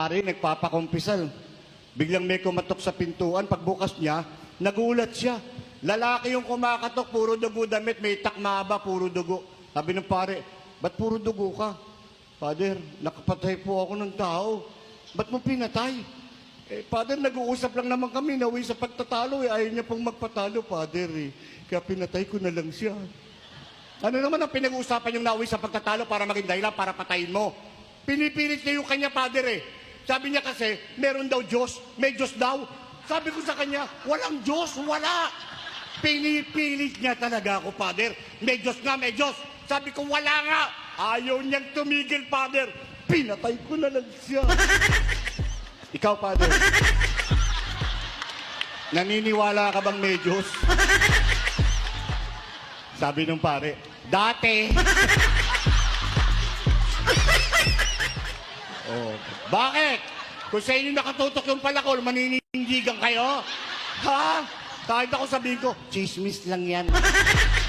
Pare, nagpapakumpisal. Biglang may kumatok sa pintuan. Pagbukas niya, nagulat siya. Lalaki yung kumakatok, puro dugo damit, may takmaba, puro dugo. Sabi ng pare, ba't puro dugo ka? Father, nakapatay po ako ng tao. Ba't mo pinatay? Eh, Father, nag-uusap lang naman kami, nawi sa pagtatalo. Eh. Ayaw niya pong magpatalo, Father. Eh. Kaya pinatay ko na lang siya. Ano naman ang pinag-uusapan yung nawi sa pagtatalo para maging dahilan para patayin mo? Pinipilit niya yung kanya, Father eh. Sabi niya kasi, meron daw Diyos, may Diyos daw. Sabi ko sa kanya, walang Diyos, wala. Pinipilit niya talaga ako, Father. May Diyos nga, may Diyos. Sabi ko, wala nga. Ayaw niyang tumigil, Father. Pinatay ko na lang siya. Ikaw, Father. Naniniwala ka bang may Diyos? Sabi nung pare, dati. Bakit? Kung sa inyo nakatutok yung palakol, maninindigan kayo? Ha? Kahit ako sabihin ko, chismis lang yan.